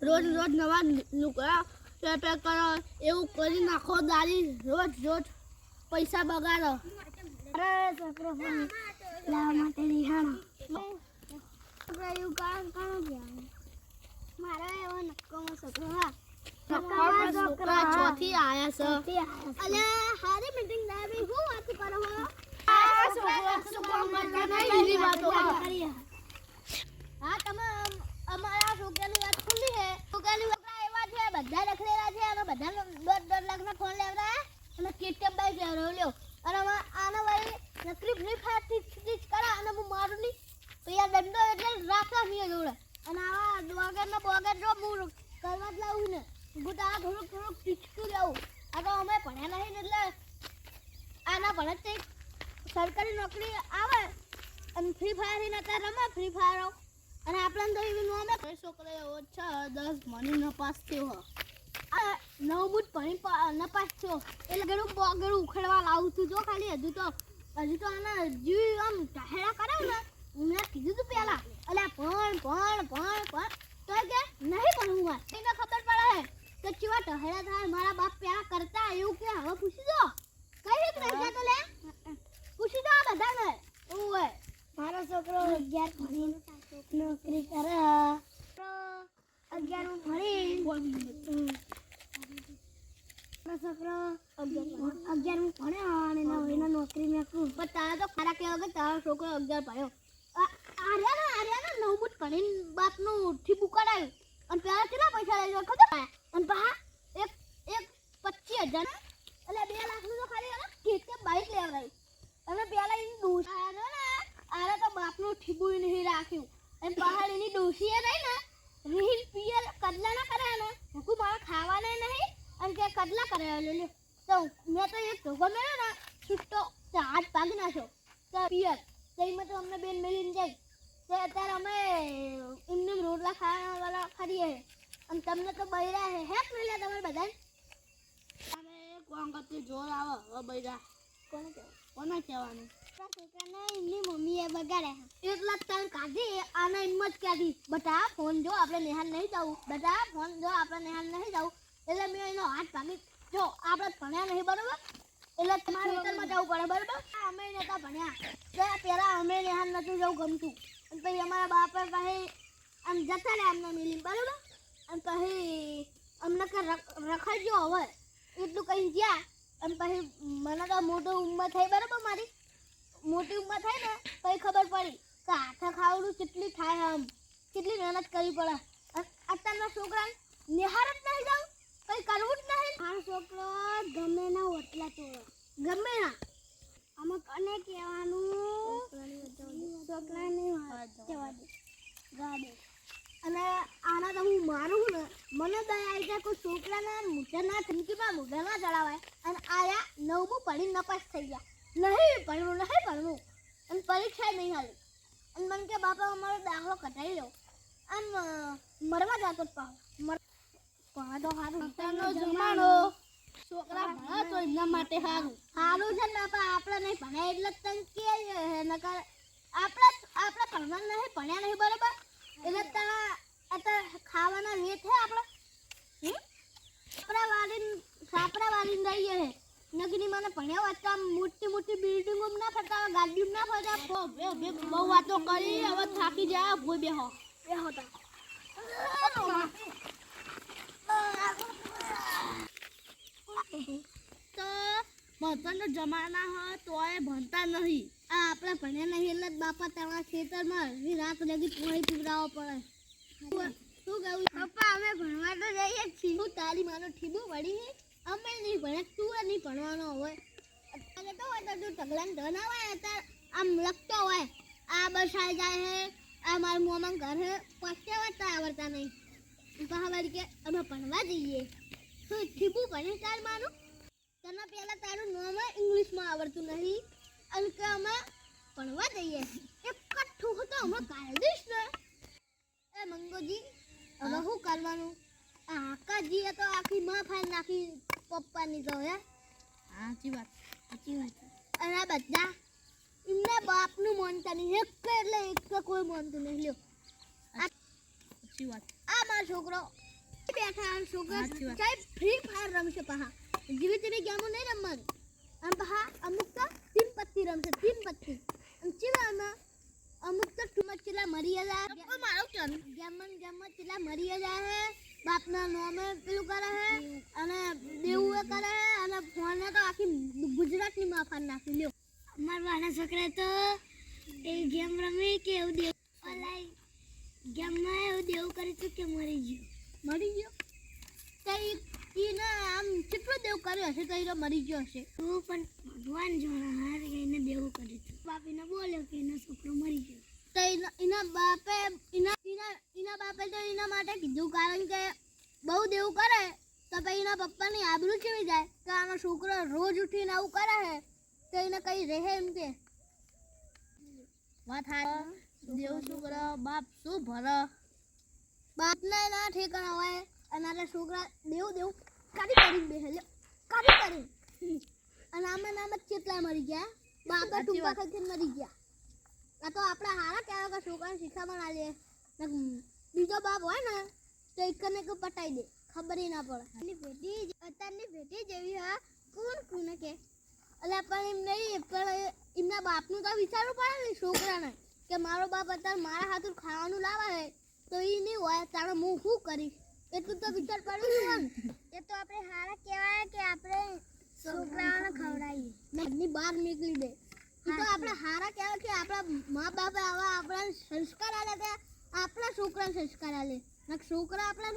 રોજ રોજ નવા લુકડા પેર કરો. એવું કરી નાખો દાડી રોજ રોજ પૈસા બગાડો. અરે છોકરો લાવવા માટે રિહાણો એવું કામ ગયા મારો એવો નક્કો છોકરો હા. મીટિંગ દાવી હું વાત કરો હો આ છોકરો છોકરો કરતા નહીં એવી વાતો કરો. કરીએ. હા તમે અમ- અમારા છોકરાની વાત ખુલ્લી છે છોકરાની છોકરા એવા છે બધા રખડેલા છે અને બધા દોઢ દોઢ લાખના ફોન લેવડા અને કેટીએમ બાઈક લેવડાવ્યો લ્યો અને હવે આને વળી નકરી ફ્રી ફાયરથી સ્ટીચ કરે અને હું મારું નહીં તો યાર દંડો એટલે રાખવા નહીં જોડે અને આવા બોગર ને બોગર જો હું કરવા જ લાવું ને હું તો આ થોડુંક થોડુંક ટીચકું લાવું આ તો અમે ભણ્યા નહીં ને એટલે આના ભણે જ કંઈક સરકારી નોકરી આવે અને ફ્રી ફાયર અત્યારે રમે ફ્રી ફાયર અને આપણને તો એવી નોમે કોઈ છોકરો એવો દસ ભણી નપાસ થયો. નવ જ ભણી નપાસ થયો. એટલે ઘણું બોગડું ઉખેડવા લાવું છું. જો ખાલી હજુ તો હજુ તો આના જીવ આમ ઢહેડા કરે ને મેં કીધું તું પેલા અલ્યા ભણ ભણ ભણ ભણ તો એ કે નહીં ભણવું હોય એને ખબર પડે કે ચેવા ઢહેડા થાય મારા બાપ પેલા કરતા એવું કે હવે પૂછી દો કઈ રીત રહેશે તો લે પૂછી દો આ બધાને એવું હોય મારો છોકરો અગિયાર ભણીને નોકરી કરે. અગિયાર ભણી છોકરો અગિયાર ભણ્યો અને નવીનો નોકરી મેં પણ તારા તો ખરા કહેવા કે છોકરો અગિયાર ભણ્યો. આર્યાના આર્યાના નવમું જ ભણીને બાપનું ઠીપું કરાયું અને પેલા કેટલા પૈસા લઈ ગયો ખબર? અને પા એક એક પચીસ હજાર એટલે બે લાખનું તો ખાલી એને કેકે બાઈક લેવડાવ્યું અને પેલા એની ડોસી આવ્યો ને આરે તો બાપનું ઠીપું નહીં રાખ્યું અને એની નહીં ને રીલ પિયર કદલા ના કરે ને હું મારે ખાવાને નહીં અને કે કદલા કરે લે લે. તો મેં તો એક ધોકો મેળ્યો ને છૂટો હાથ ભાગી નાખ્યો. તો પિયર તેમાં તો અમને બેન મેળીને જાય. તો અત્યારે અમે એમને રોટલા ખાવાવાળા ખરીએ અને તમને તો બૈરા હે હે પેલા તમારે બધા અમે કોણ કરતી જોર આવે હવે બૈરા. કોને કહેવાય? કોને કહેવાનું? એમની મમ્મીએ બગાડ્યા એટલા તાણ કાઢી આને એમ જ કાઢી બટા ફોન જો આપણે નેહાલ નહીં જવું બટા ફોન જો આપણે નેહાલ નહીં જવું એટલે મેં એનો હાથ ભાગી જો આપણે ભણ્યા નહીં બરોબર એટલે તમારે હોટલમાં જવું પડે બરોબર અમે નતા ભણ્યા પેલા અમે નેહાલ નતું જવું ગમતું અને પછી અમારા બાપે પછી આમ જતા રહ્યા અમને મિલી બરોબર અને પછી અમને કે રખાડજો હવે એટલું કહી ગયા? અને પછી મને તો મોટો ઉંમર થઈ, બરોબર મારી? મોટી ઉંમર થાય ને પછી ખબર પડી કે હાથે ખાવાનું કેટલી થાય આમ. કેટલી મહેનત કરવી પડે. અત્યારના છોકરા નિહાર જ નહીં જાવ કંઈ કરવું જ નહીં. મારો છોકરો ગમે ના ઓટલા તોડે. ગમે ના. આમાં કને કહેવાનું? છોકરાને જવા દે. ગાડે અને આના તો હું મારું ને, મને દયા આવી જાય કોઈ છોકરાના મોઢાના ધમકીમાં મોઢા ના ચડાવાય. અને આયા નવમું પડી નપાસ થઈ ગયા. નહીં ભણવું નહીં ભણવું. અને પરીક્ષા નહીં હાલી. અને મને કે બાપા અમારો દાખલો કઢાઈ લો આમ મરવા જતો મર પણ તો સારું અત્યારનો જમાનો. છોકરા ભણે તો એમના માટે સારું સારું છે ને પણ આપણે નહીં ભણાય એટલે તને કે નકર આપણે આપણે ભણવા નહીં ભણ્યા નહીં બરાબર? એટલે તારા અત્યારે ખાવાના છે આપણે? હમ? સાપરા વાળીને સાપરા વાળીને રહીએ નગરી મને ભણ્યા વાત આમ મોટી મોટી બિલ્ડિંગો ના ફરતા ગાડી ગાડીઓ ના ફરતા હો, બે બે બહુ વાતો કરી હવે થાકી જાય ભોય બેહો. બેહો તા. ભણતરનો જમાના હોય તોય ભણતા નહીં. આ આપણે ભણ્યા નહીં એટલે જ બાપા તમારા ખેતરમાં રાત લગી પાણી પીવડાવવો પડે. શું કહું? પપ્પા અમે ભણવા તો જઈએ છીએ. હું તારી માનો ઠીબો વળી અમે નહીં ભણે તું નહીં ભણવાનો હોય. અત્યારે તો હોય તો તું ઢગલાને ધન આવે અત્યારે આમ લખતો હોય. આ બસ આવી જાય હે આ મારું મોમાં ઘર હે. પછી વાંચતા આવડતા નહીં. વળી કે અમે ભણવા જઈએ. શું ઠીબું ભણે તાર મારું તને પહેલાં તારું નામ ઇંગ્લિશમાં આવડતું નહીં. અને કે અમે ભણવા જઈએ. એ કઠ્ઠું હતો અમે કાઢી દઈશ ને. એ મંગોજી હવે શું કરવાનું? આકાશજીએ તો આખી માં ફાઈ નાખી પપ્પાની હે. સાચી વાત. સાચી વાત. અને આ બધા એમના બાપનું માનતા નહીં. એક એટલે એક કોઈ માનતું નહીં. લ્યો. સાચી વાત. આ મારો છોકરો. બેઠા આ છોકરો સાહેબ ફ્રી ફાયર રમશે પહા. જેવી તેવી ગેમો નહીં રમવાની. આમ પહા અમુક તો તીન પત્તી રમશે તીન પત્તી. આમ? ચીવામાં અમુક તો ટુમત ચીલા મરી જાય મારો ગેમમાં ગેમમાં ચીલા મરી જાય હે. બાપના નામે પેલું કરે છે અને દેવું એ કરે છે અને ફોને તો આખી ગુજરાતની માફાન નાખી લ્યો. અમારા વાના છોકરા તો એ ગેમ રમે કે એવું દેવું ઓલાય ગેમમાં એવું દેવું કરી છું કે મરી ગયું. મરી ગયો? કઈ ઈને આમ કેટલો દેવ કર્યો હશે તો મરી ગયો હશે. હું પણ ભગવાન જોણા હાર ગઈને દેવું કર્યું હતું બાપીને બોલ્યો કે એનો છોકરો મરી ગયો. તો એના એના બાપે એના એના એના બાપે તો એના માટે કીધું કારણ કે બહુ દેવું કરે તો પછી એના પપ્પાની આબરૂ કેવી જાય. કે આનો છોકરો રોજ ઉઠીને આવું કરે છે તો એને કઈ રહે એમ કે. વાત હા દેવ છોકરો બાપ શું ભરે બાપને ના ઠેકાણા હોય અને છોકરા દેવ દેવ કાઢી કાઢી બેસે. કાઢી કરી અને આમાં નામ જ કેટલા મરી ગયા. બાપા ટૂંકા ખાઈ મરી ગયા. આ તો આપણા હારા કહેવાય કે છોકરાને શિખામણ આલીએ ને બીજો બાપ હોય ને તો એકને એક પટાઈ દે. ખબર ના પડે. ભેટી અત્યારની ભેટી જેવી હા. કોણ કોને કે? એટલે પણ એમ નહીં પણ એમના બાપનું તો વિચારવું પડે ને છોકરાને કે મારો બાપ અત્યારે મારા હાથું ખાવાનું લાવે છે તો એ નહીં હોય. તારે હું શું કરીશ? એટલું તો વિચાર પડ્યું એ તો આપણે હારા કહેવાય કે આપણે છોકરાઓને ખવડાવીએ. ઘરની બહાર નીકળી દે. એ તો આપણે હારા કહેવાય કે આપણા મા બાપે આવા આપણા સંસ્કાર કે આપણા છોકરા સંસ્કાર આલે. ને છોકરા આપણા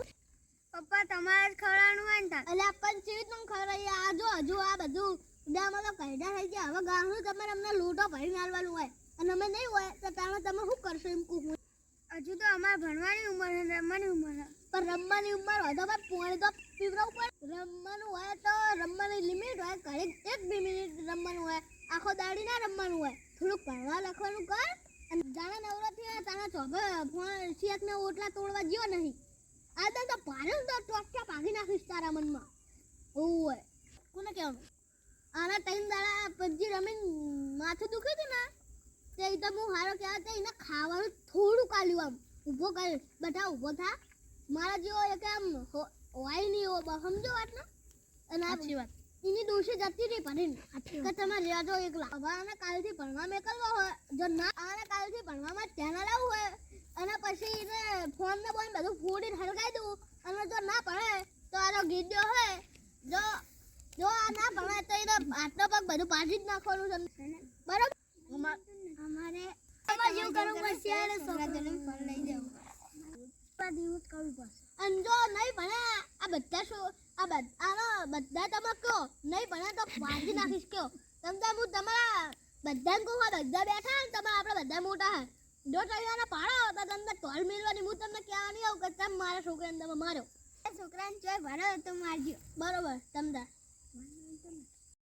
પપ્પા તમારે જ ખવડાવવાનું હોય ને એટલે આપણને કેવી રીતનું ખવડાવીએ? આ જો હજુ આ બધું ઉદામાં તો કાયદા થઈ ગયા. હવે ગામનું તમારે અમને લોટો ભરીને આલવાનું હોય. અને અમે નહીં હોય તો તમે તમે શું કરશો એમ કહું હજુ તો અમારે ભણવાની ઉંમર છે રમવાની ઉંમર છે. પણ રમવાની ઉંમર હોય તો ભાઈ પોણે તો પીવડાવું પડે. રમવાનું હોય તો રમવાની લિમિટ હોય ઘરે એક બે મિનિટ રમવાનું હોય. આખો દાડી ના રમવાનું હોય. થોડુંક ભણવા લખવાનું કર. જાણે નવરો થયો તારા ચોભે ફોન શિયાકને ઓટલા તોડવા જ્યો નહીં. આ તો ભારે તો ટોટકા ભાગી નાખીશ તારા મનમાં. હોય કોને કહેવાનું? આના ટાઈમ દાડા પબજી રમીને માથું દુખ્યું હતું ને, તે તો હું હારો કહેવા તે એને ખાવાનું થોડું કાલ્યું આમ. ઊભો કર્યો બધા ઊભો થા. મારા જેવો એક આમ હોય નહીં સમજો વાત ને અને આ વાત. એની દોષે જતી રહી પડીને કે તમે રહેજો એકલા હવે આને કાલથી ભણવા મેકલવા હોય. જો ના આને કાલથી ભણવામાં ધ્યાન લાવવું હોય. અને પછી એને ફોન ને બોન બધું ફોડીને હળગાઈ દઉં. અને જો ના ભણે તો આનો ગીડ્યો હોય. જો જો આ ના ભણે તો એને હાથનો પગ બધું પાછી જ નાખવાનું છે. બરાબર? અમાર અમારે જેવું કરવું પડશે અને છોકરાને ફોન લઈ દેવું બધું એવું જ કરવું પડશે. અને જો નહીં ભણે આ બધા શું આ બધા આના બધા તમે કહો. નહીં ભણે તો પાછી નાખીશ કહો. તમ હું તમારા બધાને કહું બધા બેઠા ને તમે આપણે બધા મોટા હે જો તમે પાડો તો તમને ટોલ મેળવાની. હું તમને ક્યાં નહીં આવું કે તમે મારા છોકરાને તમે મારો. છોકરાને ચોય ભણો તો મારજો. બરોબર તમ તાર